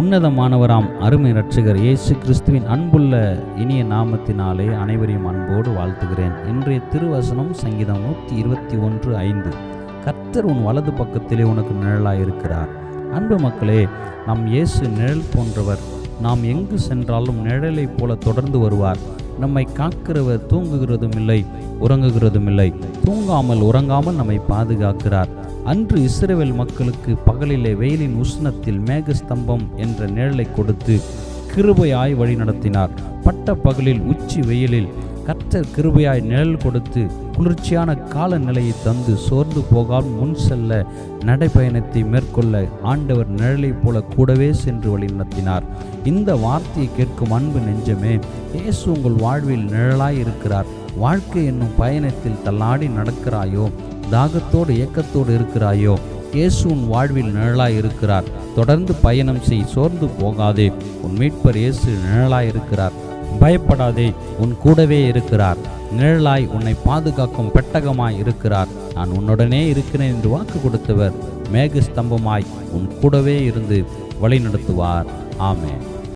உன்னதமானவராம் அருமை ரட்சகர் இயேசு கிறிஸ்துவின் அன்புள்ள இனிய நாமத்தினாலே அனைவரையும் அன்போடு வாழ்த்துகிறேன். இன்றைய திருவசனம் சங்கீதம் நூற்றி இருபத்தி ஒன்று ஐந்து. கர்த்தர் உன் வலது பக்கத்திலே உனக்கு நிழலாக இருக்கிறார் அன்பு மக்களே நம் இயேசு நிழல் போன்றவர் நாம் எங்கு சென்றாலும் நிழலைப் போல தொடர்ந்து வருவார். நம்மை காக்கிறவர் தூங்குகிறதும் இல்லை உறங்குகிறதும் இல்லை தூங்காமல் உறங்காமல் நம்மை பாதுகாக்கிறார். அன்று இஸ்ரேவேல் மக்களுக்கு பகலிலே வெயிலின் உஷ்ணத்தில் மேகஸ்தம்பம் என்ற நிழலை கொடுத்து கிருபையாய் வழி நடத்தினார் பட்ட பகலில் உச்சி வெயிலில் கற்ற கிருபையாய் நிழல் கொடுத்து குளிர்ச்சியான காலநிலையை தந்து சோர்ந்து போகாமல் முன் செல்ல நடைப்பயணத்தை மேற்கொள்ள ஆண்டவர் நிழலைப் போல கூடவே சென்று வழி நடத்தினார் இந்த வார்த்தையை கேட்கும் அன்பு நெஞ்சமே இயேசு உங்கள் வாழ்வில் நிழலாய் இருக்கிறார். வாழ்க்கை என்னும் பயணத்தில் தள்ளாடி நடக்கிறாயோ தாகத்தோடு இயக்கத்தோடு இருக்கிறாயோ இயேசு உன் வாழ்வில் நிழலாய் இருக்கிறார். தொடர்ந்து பயணம் செய் சோர்ந்து போகாதே. உன் மீட்பர் இயேசு நிழலாய் இருக்கிறார். பயப்படாதே உன் கூடவே இருக்கிறார். நிழலாய் உன்னை பாதுகாக்கும் பெட்டகமாய் இருக்கிறார். நான் உன்னுடனே இருக்கிறேன் என்று வாக்கு கொடுத்தவர் மேக ஸ்தம்பமாய் உன் கூடவே இருந்து வழிநடத்துவார். ஆமே